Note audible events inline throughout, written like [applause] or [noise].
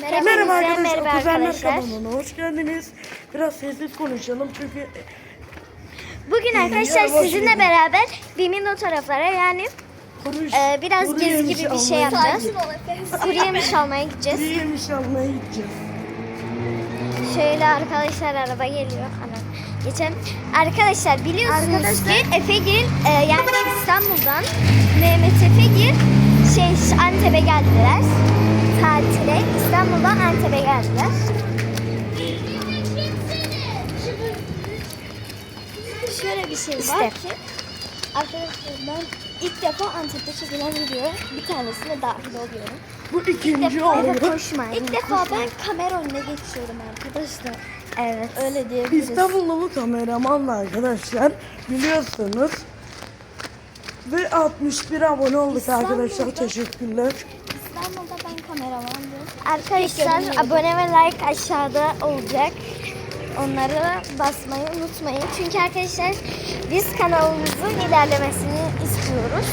Merhaba, Merhaba arkadaşlar, arkadaşlar. merhaba Kuzenler arkadaşlar. kanalına hoş geldiniz. Biraz sessiz konuşalım çünkü Bugün arkadaşlar Ya, boş sizinle verin. beraber Bimin o taraflara yani kuruş, e, biraz kuru gezi gibi bir şey yapacağız. [laughs] Kuru yemiş almaya gideceğiz. Kuru yemiş almaya gideceğiz. Şöyle arkadaşlar araba geliyor. Ana. Geçen arkadaşlar biliyorsunuz ki Efegil e, yani İstanbul'dan Mehmet Efegil şey Antep'e geldiler. Tatile İstanbul'dan Antep'e geldiler. Şöyle bir şey İşte. var ki arkadaşlar ben ilk defa Antep'te çekilen videoya bir tanesine dahil oluyorum. Bu ikinci oldu. koşmayın. İlk defa ben kamera önüne geçiyorum arkadaşlar. Evet. Öyle diyebiliriz. İstanbullu kameramanla arkadaşlar biliyorsunuz. Ve 61 abone olduk İstanbul'da- arkadaşlar. Teşekkürler. İstanbul'da ben kameramandım. Arkadaşlar abone ve like aşağıda olacak. Onları basmayı unutmayın. Çünkü arkadaşlar biz kanalımızın ilerlemesini istiyoruz.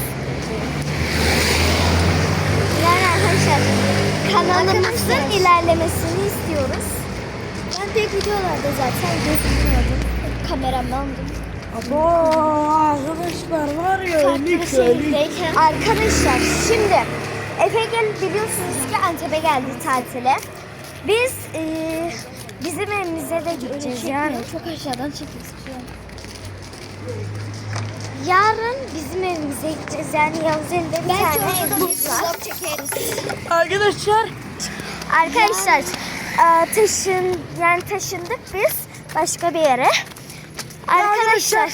Yani arkadaşlar kanalımızın Arkadaşlar. ilerlemesini istiyoruz. Ben pek videolarda zaten gözükmüyordum. Kameramandım. Abo şehirdeyken. Arkadaşlar şimdi Efegel biliyorsunuz ki Antep'e geldi tatile. Biz eee, bizim evimize de gideceğiz yani. Çok aşağıdan çekmek istiyorum. Yarın bizim evimize gideceğiz. Yani Yavuz elinde bir Belki tane evimiz var. çekeriz. Arkadaşlar Arkadaşlar eee, taşın yani taşındık biz başka bir yere. Arkadaşlar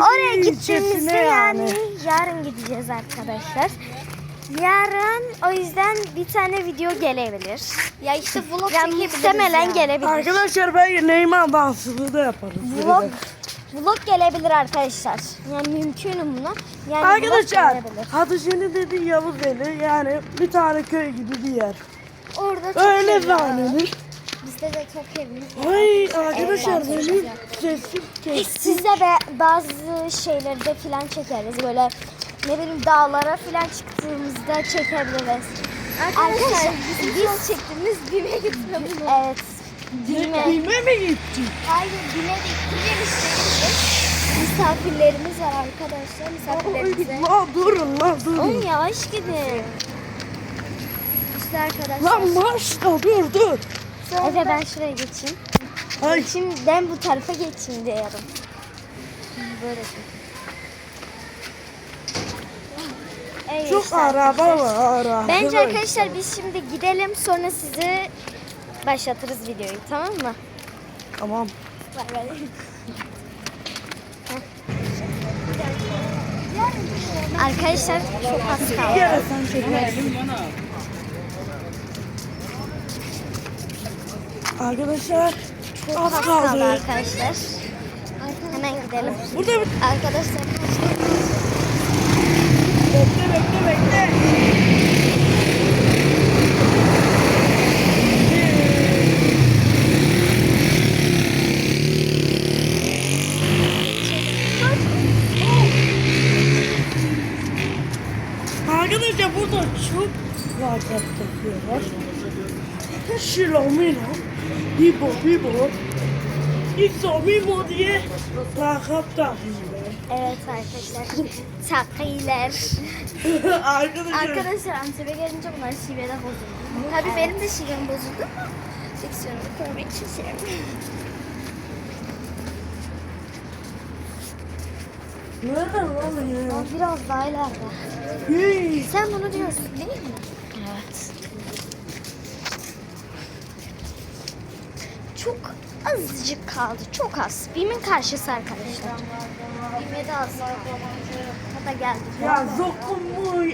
oraya gittiğimizde yani yarın gideceğiz arkadaşlar. Yarın o yüzden bir tane video gelebilir. Ya işte vlog Yani çekebiliriz muhtemelen ya. gelebilir. Arkadaşlar ben Neyman dansını da yaparız. Vlog, vlog gelebilir arkadaşlar. Yani mümkün buna. Yani Arkadaşlar gelebilir. Hadışeni dedi Yavuzeli yani bir tane köy gibi bir yer. Orada çok Öyle zannedilir. Bizde de çok evimiz var. Ay arkadaşlar benim sesim kes. Siz de be, bazı şeyleri de filan çekeriz. Böyle ne bileyim dağlara filan çıktığımızda çekebiliriz. Arkadaşlar biz, biz çektiğimiz BİM'e gitmemiz Evet. Bilme. Bilme mi gitti? Hayır BİM'e de gitmemiştik. Misafirlerimiz var arkadaşlar. Misafirlerimize. La durun la durun. Oğlum yavaş gidin. İşte arkadaşlar. Lan maçta dur dur. Efe ben şuraya geçeyim. Ay Şimdi ben bu tarafa geçeyim diyorum. Böyle Evet, çok işte araba var. Bence arkadaşlar biz şimdi gidelim sonra sizi başlatırız videoyu tamam mı? Tamam. Bay bay. Arkadaşlar çok az kaldı. Gel sen çekersin. Arkadaşlar az kaldı arkadaşlar. Hemen gidelim. Burada bir... Arkadaşlar Bekle bekle bekle. Arkadaşlar burada çok lakap takıyorlar. Şilomino, Bibo Bibo, İso Mimo diye lakap takıyorlar. evet arkadaşlar. Takıylar. [laughs] Arkadaşlar Arkadaşlar Antep'e gelince bunlar şivede bozuldu. Tabii benim de şivem bozuldu ama seksiyonu korumak için şey yapıyorum. Nerede lan ya? Biraz daha ileride. Hey. Sen bunu diyorsun değil mi? Evet. Çok azıcık kaldı. Çok az. Bimin karşısı arkadaşlar. Bime de az kaldı. Hatta geldi. Ya zokumu.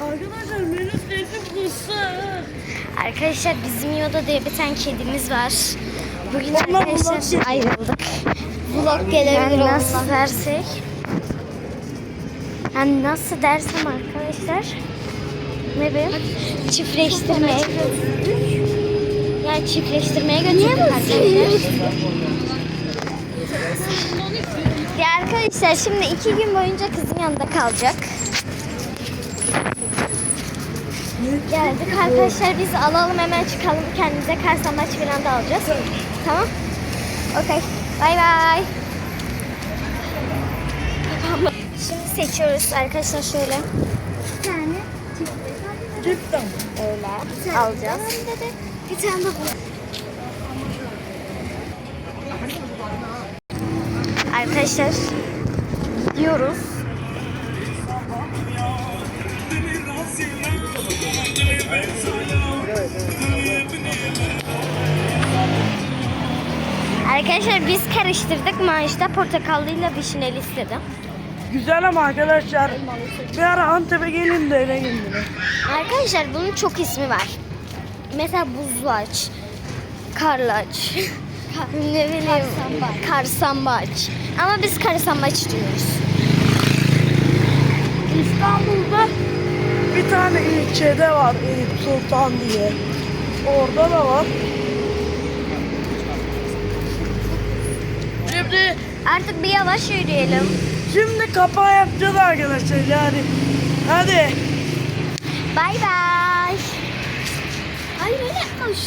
Arkadaşlar benim sesim kısık. Arkadaşlar bizim Yoda diye bir tane kedimiz var. Bugün Vallahi arkadaşlar ayrıldık. Vlog gelebilir Yani nasıl dersek. Yani nasıl dersem arkadaşlar. Ne bileyim. Çiftleştirmeye götürdük. Yani çiftleştirmeye götürdük arkadaşlar. Ya arkadaşlar şimdi iki gün boyunca kızın yanında kalacak. Geldik arkadaşlar biz alalım hemen çıkalım kendimize karsambaç falan da alacağız. Tamam. Okey. Bay bay. Şimdi seçiyoruz arkadaşlar şöyle. Bir tane. Cidden. Öyle alacağız. Bir tane de bu. Arkadaşlar gidiyoruz. Arkadaşlar biz karıştırdık. Maaşta portakallıyla vişneli istedim. Güzel ama arkadaşlar. Bir ara Antep'e gelin de deneyin bunu. Arkadaşlar bunun çok ismi var. Mesela buzlaç, karlaç, ne bileyim karsambaç. karsambaç. Ama biz karsambaç diyoruz. İstanbul'da bir tane ilçede var Eyüp Sultan diye. Orada da var. Şimdi, Artık bir yavaş yürüyelim. Şimdi kapağı yapacağız arkadaşlar yani. Hadi. Bay bay.